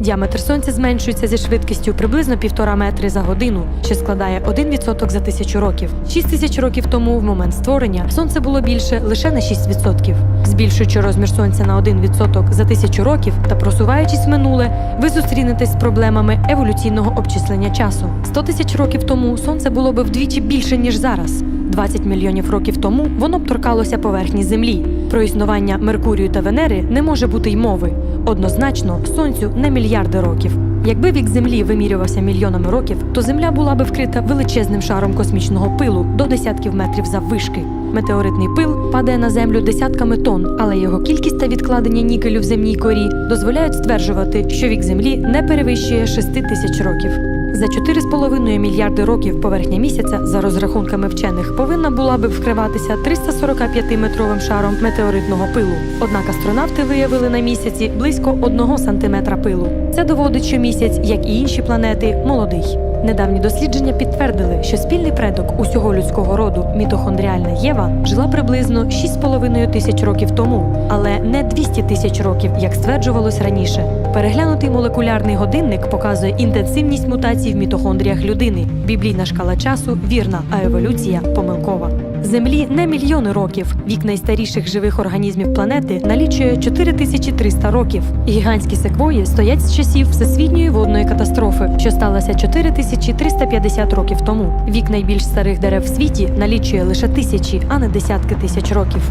Діаметр сонця зменшується зі швидкістю приблизно півтора метри за годину, що складає 1% за тисячу років. 6 тисяч років тому, в момент створення, сонце було більше лише на 6%. Збільшуючи розмір сонця на 1% за тисячу років та просуваючись в минуле, ви зустрінетесь з проблемами еволюційного обчислення часу. 100 тисяч років тому сонце було би вдвічі більше ніж зараз. 20 мільйонів років тому воно б торкалося поверхні Землі. Про існування Меркурію та Венери не може бути й мови. Однозначно, сонцю не мільярди років. Якби вік Землі вимірювався мільйонами років, то Земля була би вкрита величезним шаром космічного пилу до десятків метрів заввишки. Метеоритний пил падає на землю десятками тонн, але його кількість та відкладення нікелю в земній корі дозволяють стверджувати, що вік Землі не перевищує 6 тисяч років. За 4,5 мільярди років поверхня місяця, за розрахунками вчених, повинна була би вкриватися 345-метровим шаром метеоритного пилу. Однак астронавти виявили на місяці близько 1 сантиметра пилу. Це доводить, що місяць, як і інші планети, молодий. Недавні дослідження підтвердили, що спільний предок усього людського роду мітохондріальна Єва жила приблизно 6,5 тисяч років тому, але не 200 тисяч років, як стверджувалось раніше. Переглянутий молекулярний годинник показує інтенсивність мутацій в мітохондріях людини. Біблійна шкала часу вірна, а еволюція помилкова. Землі не мільйони років. Вік найстаріших живих організмів планети налічує 4300 років. Гігантські секвої стоять з часів всесвітньої водної катастрофи, що сталася 4350 років тому. Вік найбільш старих дерев в світі налічує лише тисячі, а не десятки тисяч років.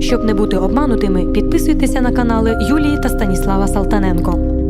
Щоб не бути обманутими, підписуйтеся на канали Юлії та Станіслава Салтаненко.